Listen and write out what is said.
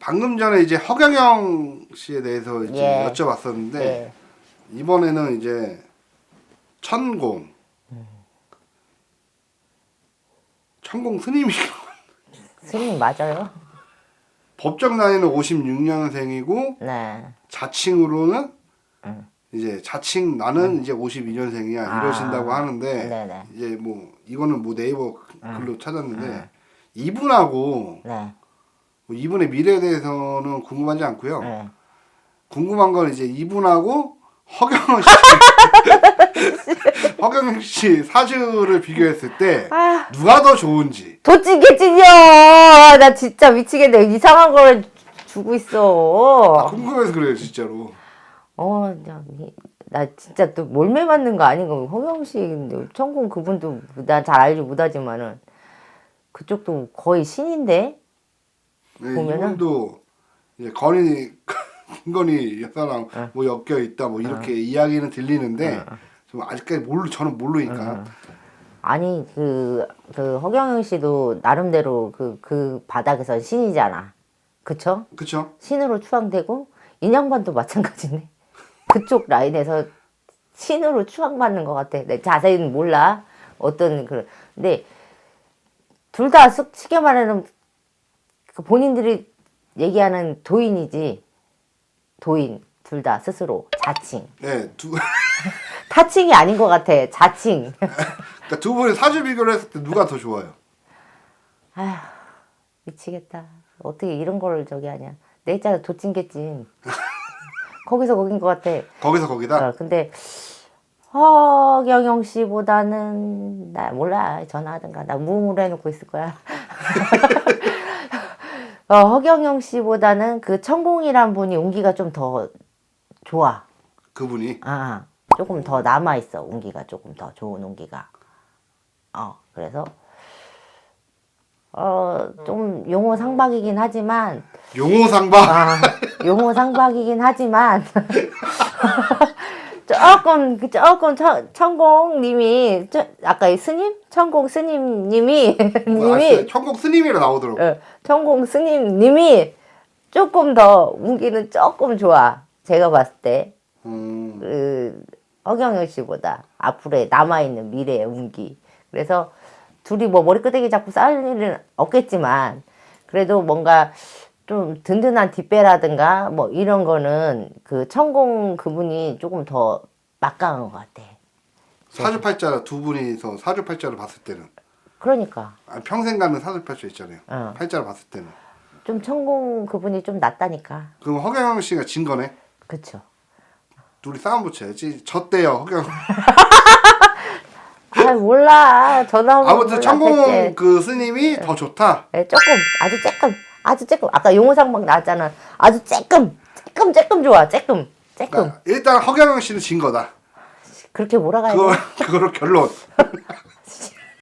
방금 전에 이제 허경영 씨에 대해서 이제 예. 여쭤봤었는데 예. 이번에는 이제 천공 천공 스님이 스님 맞아요? 법정 나이는 56년생이고 네. 자칭으로는 음. 이제 자칭 나는 이제 52년생이야 아. 이러신다고 하는데 네네. 이제 뭐 이거는 뭐 네이버 글로 찾았는데 음. 이분하고 네. 뭐 이분의 미래에 대해서는 궁금하지 않고요. 네. 궁금한 건 이제 이분하고 허경영 씨 허경영 씨 사주를 비교했을 때 아, 누가 더 좋은지 도찐개찐이요! 나 진짜 미치겠네. 이상한 걸 주고 아, 있어. 궁금해서 그래요 진짜로. 어, 나, 이- 나 진짜 또 몰매 맞는 거 아닌가. 허경 씨, 근데 천공 그분도 난 잘 알지 못하지만은 그쪽도 거의 신인데? 네, 보면은? 이분도 이제 건이 김건희 여사랑 어. 뭐 엮여 있다 뭐 이렇게 이야기는 들리는데 좀 아직까지 모르 저는 모르니까 아니, 그, 그 허경영 씨도 나름대로 그, 그 바닥에서 신이잖아. 그쵸? 그쵸? 신으로 추앙되고 인양반도 마찬가지네. 그쪽 라인에서 신으로 추앙받는 것 같아. 내 자세히는 몰라. 어떤 그 근데 둘 다 쉽게 말하면 그 본인들이 얘기하는 도인이지. 도인 둘 다 스스로 자칭. 네, 두, 타칭이 아닌 것 같아. 자칭. 그러니까 두 분이 사주 비교를 했을 때 누가 더 좋아요? 아휴 미치겠다. 어떻게 이런 걸 저기 하냐. 내 있잖아 도찐개찐. 거기서 거긴 것 같아. 거기서 거기다? 어, 근데 허경영 씨보다는 나 몰라 전화하든가 나 무음으로 해놓고 있을 거야. 어, 허경영 씨보다는 그 천공이란 분이 운기가 좀 더 좋아. 그분이 아 조금 더 남아 있어 운기가 조금 더 좋은 운기가. 어 그래서 어 좀 용호 상박이긴 하지만 용호상박 아, 용호 상박이긴 하지만 조금 그 조금 천, 천공님이 저- 아까 이 스님? 천공 스님님이 뭐, 님이 아, 천국 스님이라 나오더라고. 어, 천공 스님님이 조금 더 운기는 조금 좋아. 제가 봤을 때. 음, 그 허경영 씨보다 앞으로의 남아있는 미래의 운기. 그래서 둘이 뭐 머리끄댕이 잡고 싸울 일은 없겠지만 그래도 뭔가 좀 든든한 뒷배라든가 뭐 이런 거는 그 천공 그분이 조금 더 막강한 것 같아. 사주팔자 두 분이서 사주팔자를 봤을 때는 그러니까 아, 평생 가는 사주팔자 있잖아요. 어. 팔자를 봤을 때는 좀 천공 그분이 좀 낫다니까. 그럼 허경영 씨가 진 거네. 그쵸. 둘이 싸움 붙여야지. 졌대요 허경. 아 몰라 전화 오면 아무튼 천공. 그 스님이 더 좋다. 예, 조금 아주 조금 아주 조금 아까 용호상박 나왔잖아. 아주 조금 조금 조금 좋아. 조금 조금 그러니까 일단 허경영 씨는 진 거다. 그렇게 몰아가야 돼. 그거 그거로 결론.